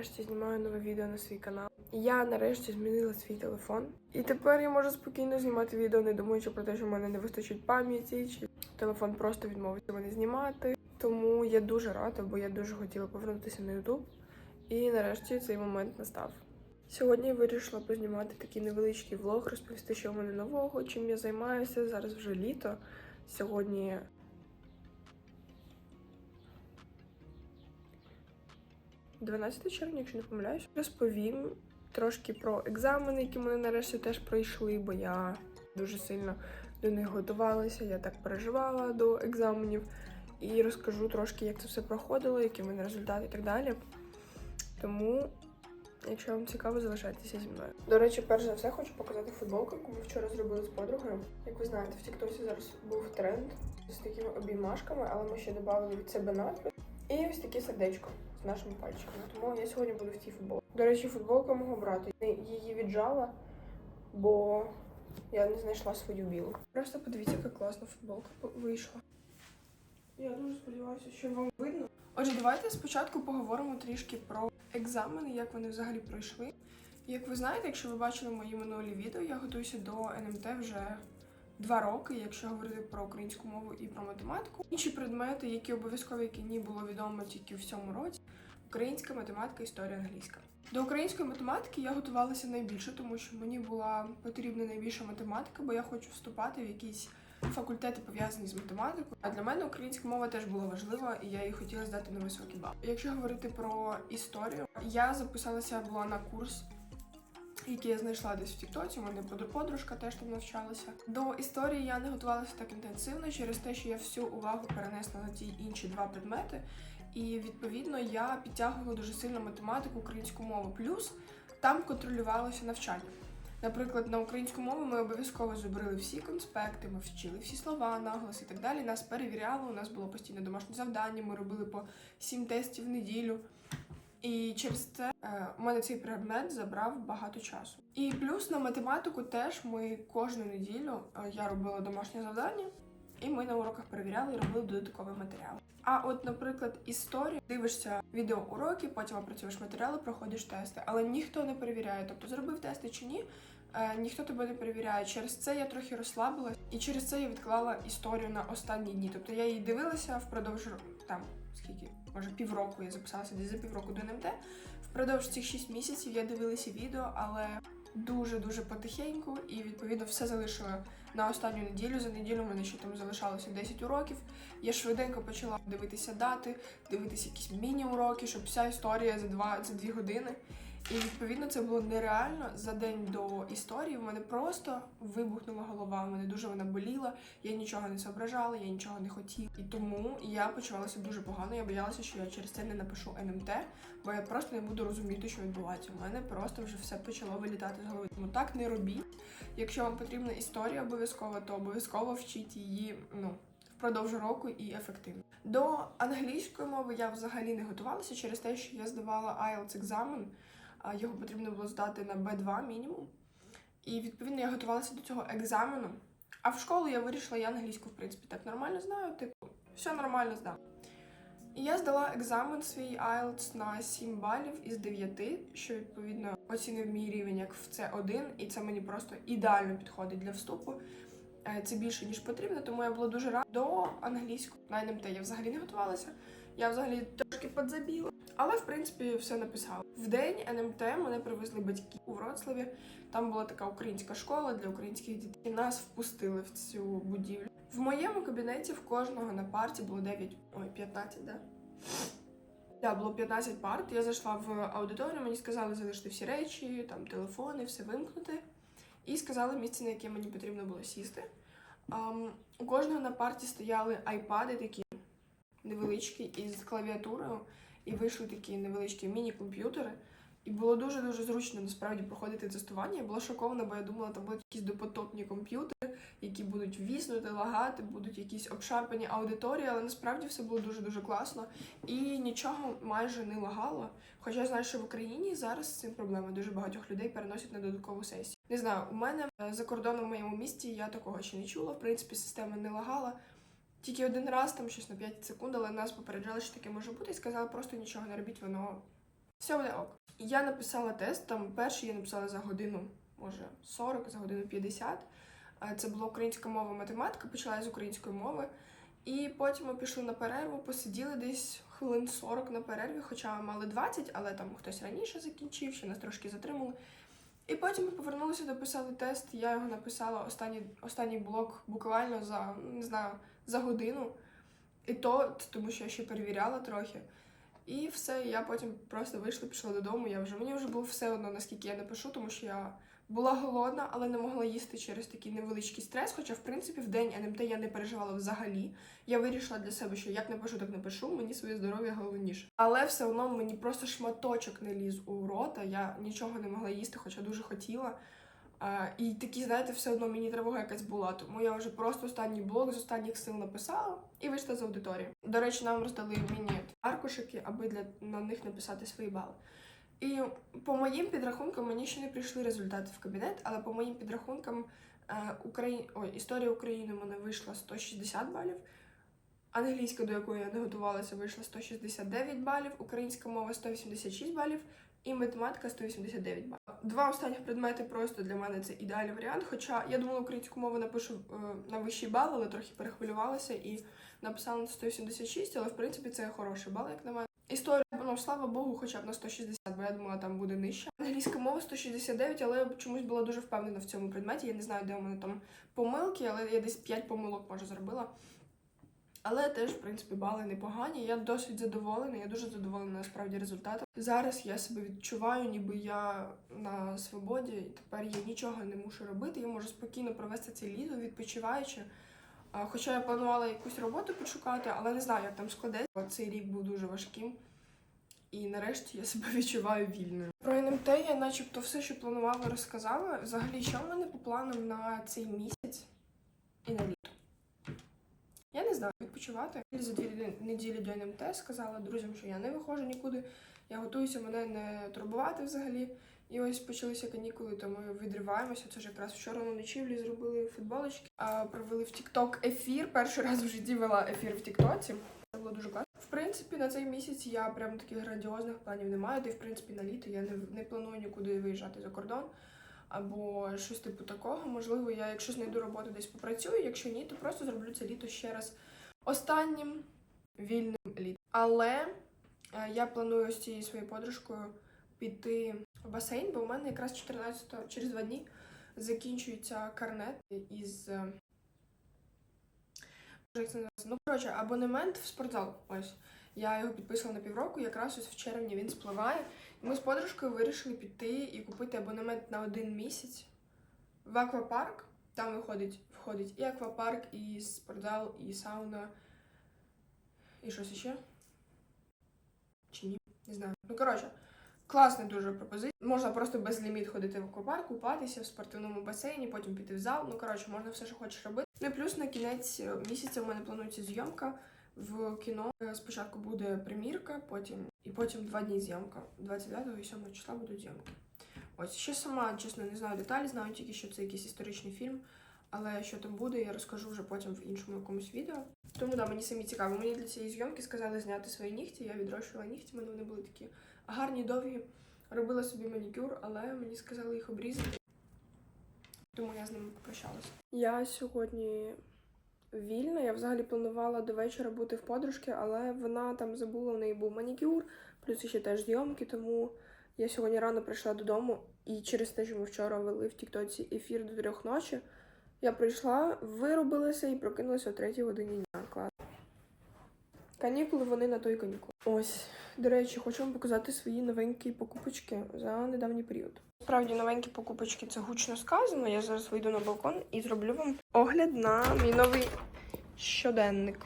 нарешті знімаю нове відео на свій канал. Я нарешті змінила свій телефон. І тепер я можу спокійно знімати відео, не думаючи про те, що в мене не вистачить пам'яті, чи телефон просто відмовиться мене знімати. Тому я дуже рада, бо я дуже хотіла повернутися на YouTube. І нарешті цей момент настав. Сьогодні я вирішила познімати такий невеличкий влог, розповісти, що в мене нового, чим я займаюся. Зараз вже літо. Сьогодні 12 червня, якщо не помиляюсь, розповім трошки про екзамени, які мене нарешті теж пройшли, бо я дуже сильно до них готувалася. Я так переживала до екзаменів. І розкажу трошки, як це все проходило, які в мене результати і так далі. Тому, якщо вам цікаво, залишайтеся зі мною. До речі, перш за все хочу показати футболку, яку ми вчора зробили з подругою. Як ви знаєте, в Тіктосі зараз був тренд з такими обіймашками, але ми ще додали від себе надпис. І ось таке сердечко з нашими пальчиками. Тому я сьогодні буду в цій футболці. До речі, футболка мого брата. Її віджала, бо я не знайшла свою білу. Просто подивіться, яка класна футболка вийшла. Я дуже сподіваюся, що вам видно. Отже, давайте спочатку поговоримо трішки про екзамени, як вони взагалі пройшли. Як ви знаєте, якщо ви бачили мої минулі відео, я готуюся до НМТ вже два роки, якщо говорити про українську мову і про математику. Інші предмети, які обов'язково, які ні було відомо тільки в цьому році. Українська математика, історія англійська. До української математики я готувалася найбільше, тому що мені була потрібна найбільша математика, бо я хочу вступати в якісь факультети пов'язані з математикою. А для мене українська мова теж була важлива, і я її хотіла здати на високий бал. Якщо говорити про історію, я записалася була на курс. Який я знайшла десь в Тіктоці, у мене подружка теж там навчалася. До історії я не готувалася так інтенсивно через те, що я всю увагу перенесла на ті інші два предмети. І відповідно я підтягувала дуже сильно математику, українську мову. Плюс там контролювалося навчання. Наприклад, на українську мову ми обов'язково зубрили всі конспекти, ми вчили всі слова, наголоси і так далі. Нас перевіряли, у нас було постійне домашнє завдання, ми робили по сім тестів в неділю. І через це е, у мене цей предмет забрав багато часу. І плюс на математику теж ми кожну неділю е, я робила домашнє завдання, і ми на уроках перевіряли і робили додатковий матеріал. А от, наприклад, історію дивишся відеоуроки, потім опрацюєш матеріали, проходиш тести, але ніхто не перевіряє. Тобто зробив тести чи ні, е, ніхто тебе не перевіряє. Через це я трохи розслабилась, і через це я відклала історію на останні дні. Тобто я її дивилася впродовж там скільки, може півроку я записалася десь за півроку до НМТ. Впродовж цих 6 місяців я дивилася відео, але дуже-дуже потихеньку, і відповідно все залишила на останню неділю. За неділю мене ще там залишалося 10 уроків. Я швиденько почала дивитися дати, дивитися якісь міні-уроки, щоб вся історія за 2, за 2 години. І відповідно це було нереально за день до історії. В мене просто вибухнула голова. Мене дуже вона боліла. Я нічого не зображала, я нічого не хотіла. І тому я почувалася дуже погано. Я боялася, що я через це не напишу НМТ, бо я просто не буду розуміти, що відбувається. У мене просто вже все почало вилітати з голови. Тому так не робіть. Якщо вам потрібна історія обов'язково, то обов'язково вчіть її. Ну. Впродовж року і ефективно. До англійської мови я взагалі не готувалася через те, що я здавала IELTS екзамен, його потрібно було здати на B2 мінімум. І відповідно я готувалася до цього екзамену. А в школу я вирішила, я англійську, в принципі, так нормально знаю, типу, все нормально здам. І я здала екзамен свій IELTS на 7 балів із 9, що відповідно оцінив мій рівень як в C1, і це мені просто ідеально підходить для вступу. Е, Це більше ніж потрібно, тому я була дуже рада до англійської на НМТ. Я взагалі не готувалася. Я взагалі трошки подзабіла, але в принципі все написала. В день НМТ мене привезли батьки у Вроцлаві. Там була така українська школа для українських дітей. Нас впустили в цю будівлю. В моєму кабінеті в кожного на парті було 9, ой, 15, да? Да, було 15 парт. Я зайшла в аудиторію, мені сказали залишити всі речі, там телефони, все вимкнути. І сказали місце, на яке мені потрібно було сісти. Ам, у кожного на парті стояли айпади такі невеличкі із клавіатурою, і вийшли такі невеличкі міні-комп'ютери. І було дуже-дуже зручно насправді проходити тестування. Я була шокована, бо я думала, там будуть якісь допотопні комп'ютери, які будуть віснути, лагати, будуть якісь обшарпані аудиторії, але насправді все було дуже-дуже класно і нічого майже не лагало. Хоча я знаю, що в Україні зараз з цим проблема. Дуже багатьох людей переносять на додаткову сесію. Не знаю, у мене е, за кордоном в моєму місті я такого ще не чула. В принципі, система не лагала. Тільки один раз, там щось на 5 секунд, але нас попереджали, що таке може бути, і сказали, просто нічого не робіть, воно Все буде ок. Я написала тест, там перший я написала за годину, може 40, за годину 50. Е, Це була українська мова, математика, почала з української мови. І потім ми пішли на перерву, посиділи десь хвилин 40 на перерві, хоча мали 20, але там хтось раніше закінчив, ще нас трошки затримали. І потім ми повернулися, дописали тест. Я його написала останній, останній блок буквально за не знаю, за годину. І то, тому що я ще перевіряла трохи. І все, я потім просто вийшла, пішла додому. Я вже мені вже було все одно, наскільки я напишу, тому що я була голодна, але не могла їсти через такий невеличкий стрес. Хоча, в принципі, в день НМТ я не переживала взагалі. Я вирішила для себе, що як напишу, так напишу, мені своє здоров'я головніше. Але все одно мені просто шматочок не ліз у рота. Я нічого не могла їсти, хоча дуже хотіла. І такі, знаєте, все одно мені тривога якась була. Тому я вже просто останній блок з останніх сил написала і вийшла з аудиторії. До речі, нам роздали міні-аркушики, аби для на них написати свої бали. І по моїм підрахункам мені ще не прийшли результати в кабінет, але по моїм підрахункам е, Украї... Ой, історія України в мене вийшла 160 балів. Англійська, до якої я не готувалася, вийшла 169 балів, українська мова 186 балів і математика 189 балів. Два останніх предмети просто для мене це ідеальний варіант. Хоча я думала, українську мову напишу е, на вищий бал, але трохи перехвилювалася і написала на 176, але в принципі це хороший бал, як на мене. Історія, ну, слава Богу, хоча б на 160, бо я думала, там буде нижче. Англійська мова 169, але я чомусь була дуже впевнена в цьому предметі. Я не знаю, де у мене там помилки, але я десь 5 помилок може зробила. Але теж, в принципі, бали непогані. Я досить задоволена. Я дуже задоволена насправді результатом. Зараз я себе відчуваю, ніби я на свободі, і тепер я нічого не мушу робити. Я можу спокійно провести це літо, відпочиваючи. Хоча я планувала якусь роботу підшукати, але не знаю, як там складеться. Цей рік був дуже важким. І нарешті я себе відчуваю вільною. Про НМТ я начебто все, що планувала, розказала. Взагалі, що в мене по планам на цей місяць і на літо. Я не знаю, відпочивати. За дві неділі до НМТ сказала друзям, що я не виходжу нікуди. Я готуюся мене не турбувати взагалі. І ось почалися канікули, то ми відриваємося. Це ж якраз вчора на ночівлі зробили футболочки, а провели в TikTok ефір. Перший раз в житті вела ефір в Тіктоці. Це було дуже класно. В принципі, на цей місяць я прям таких грандіозних планів не маю. Та й в принципі на літо я не, не планую нікуди виїжджати за кордон. Або щось типу такого. Можливо, я, якщо знайду роботу, десь попрацюю. Якщо ні, то просто зроблю це літо ще раз останнім вільним літом. Але е, я планую з цією своєю подружкою піти в басейн, бо в мене якраз 14 через два дні закінчується карнет із. е, Як це? Ну, коротше, абонемент в спортзал. Ось. Я його підписала на півроку, якраз ось в червні він спливає. Ми з подружкою вирішили піти і купити абонемент на один місяць в аквапарк. Там виходить, входить і аквапарк, і спортзал, і сауна, і щось іще. Чи ні? Не знаю. Ну, коротше, класна дуже пропозиція. Можна просто без ліміт ходити в аквапарк, купатися в спортивному басейні, потім піти в зал. Ну, коротше, можна все, що хочеш робити. Ну і плюс на кінець е, місяця в мене планується зйомка в кіно. Е, Спочатку буде примірка, потім і потім два дні зйомка. 29 і 7 числа будуть зйомки. Ось ще сама, чесно, не знаю деталі, знаю тільки, що це якийсь історичний фільм. Але що там буде, я розкажу вже потім в іншому якомусь відео. Тому да, мені самі цікаво. Мені для цієї зйомки сказали зняти свої нігті. Я відрощувала нігті, мене вони були такі гарні, довгі. Робила собі манікюр, але мені сказали їх обрізати. Тому я з ними попрощалася. Я сьогодні вільна. Я взагалі планувала до вечора бути в подружки, але вона там забула, в неї був манікюр, плюс ще теж зйомки, тому я сьогодні рано прийшла додому. І через те, що ми вчора вели в Тіктоці ефір до трьох ночі, я прийшла, виробилася і прокинулася о третій годині дня. Клас. Канікули вони на той канікул. Ось, до речі, хочу вам показати свої новенькі покупочки за недавній період. Справді новенькі покупочки це гучно сказано. Я зараз вийду на балкон і зроблю вам огляд на мій новий щоденник.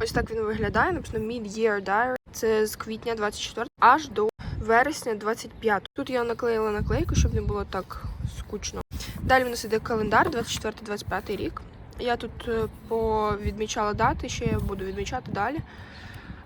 Ось так він виглядає. Написано Mid-Year Diary. Це з квітня 24 аж до вересня 25. Тут я наклеїла наклейку, щоб не було так скучно. Далі в нас іде календар 24-25 рік. Я тут е, повідмічала дати, ще я буду відмічати далі.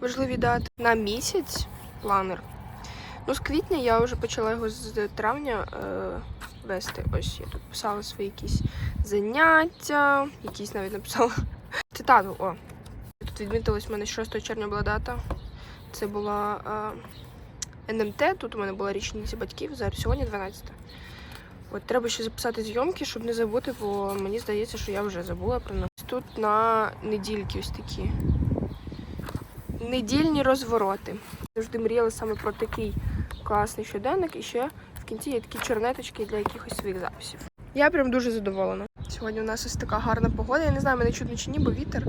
Важливі дати на місяць планер. Ну, з квітня я вже почала його з травня е, вести. Ось я тут писала свої якісь заняття, якісь навіть написала цитату. О, тут відмітилось, в мене 6 червня була дата. Це була е, НМТ. Тут у мене була річниця батьків, зараз сьогодні 12. От треба ще записати зйомки, щоб не забути, бо мені здається, що я вже забула про них. Тут на недільки ось такі. Недільні розвороти. Завжди мріяла саме про такий класний щоденник, і ще в кінці є такі чернеточки для якихось своїх записів. Я прям дуже задоволена. Сьогодні у нас ось така гарна погода. Я не знаю, мене чутно чи ні, бо вітер,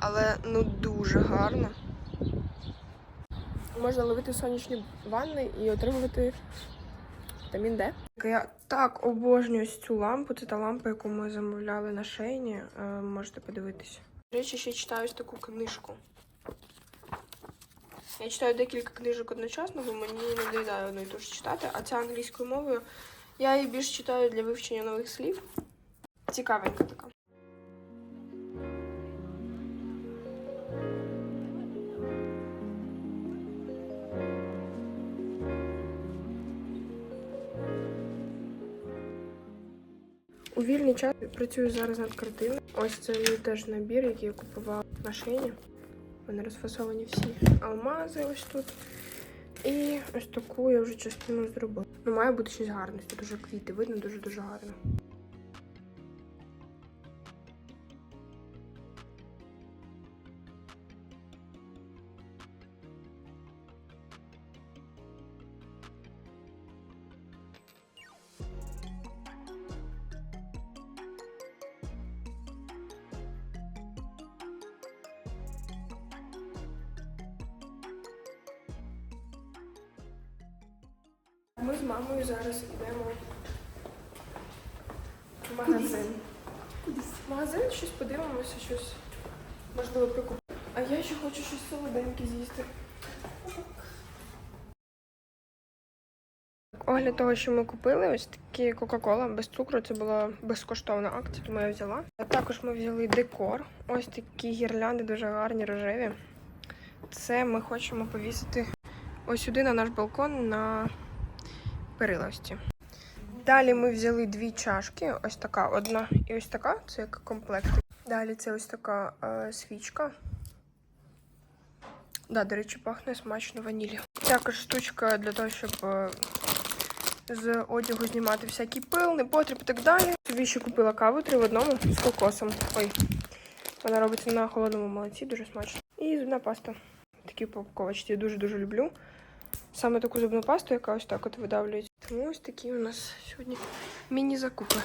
але ну дуже гарно. Можна ловити сонячні ванни і отримувати вітамін Д. Я так обожнюю ось цю лампу. Це та лампа, яку ми замовляли на шейні. Е, Можете подивитися. До речі, ще читаю ось таку книжку. Я читаю декілька книжок одночасно, бо мені не доїдає одну і ту ж читати, а ця англійською мовою. Я її більш читаю для вивчення нових слів. Цікавенька така. У вільний час працюю зараз над картиною. Ось це теж набір, який я купувала на шейні. Вони розфасовані всі алмази ось тут. І ось таку я вже частину зробила. Ну, має бути щось гарне. Тут дуже квіти, видно дуже-дуже гарно. Ми з мамою зараз йдемо в магазин. В магазин щось подивимося, щось можливо прикупимо. А я ще хочу щось солоденьке з'їсти. Огляд того, що ми купили, ось такі Кока-Кола без цукру. Це була безкоштовна акція, тому я взяла. А також ми взяли декор. Ось такі гірлянди дуже гарні, рожеві. Це ми хочемо повісити ось сюди на наш балкон на перилості. Далі ми взяли дві чашки. Ось така одна і ось така. Це як комплект. Далі це ось така е, свічка. Да, до речі, пахне смачно ваніллю. Також штучка для того, щоб е, з одягу знімати всякий пил, непотріб і так далі. Собі ще купила каву три в одному з кокосом. Ой, вона робиться на холодному молоці, дуже смачно. І зубна паста. Такі упаковочки я дуже-дуже люблю. Саме таку зубну пасту, яка ось так от видавлюється. Тому ось такі у нас сьогодні міні-закупи.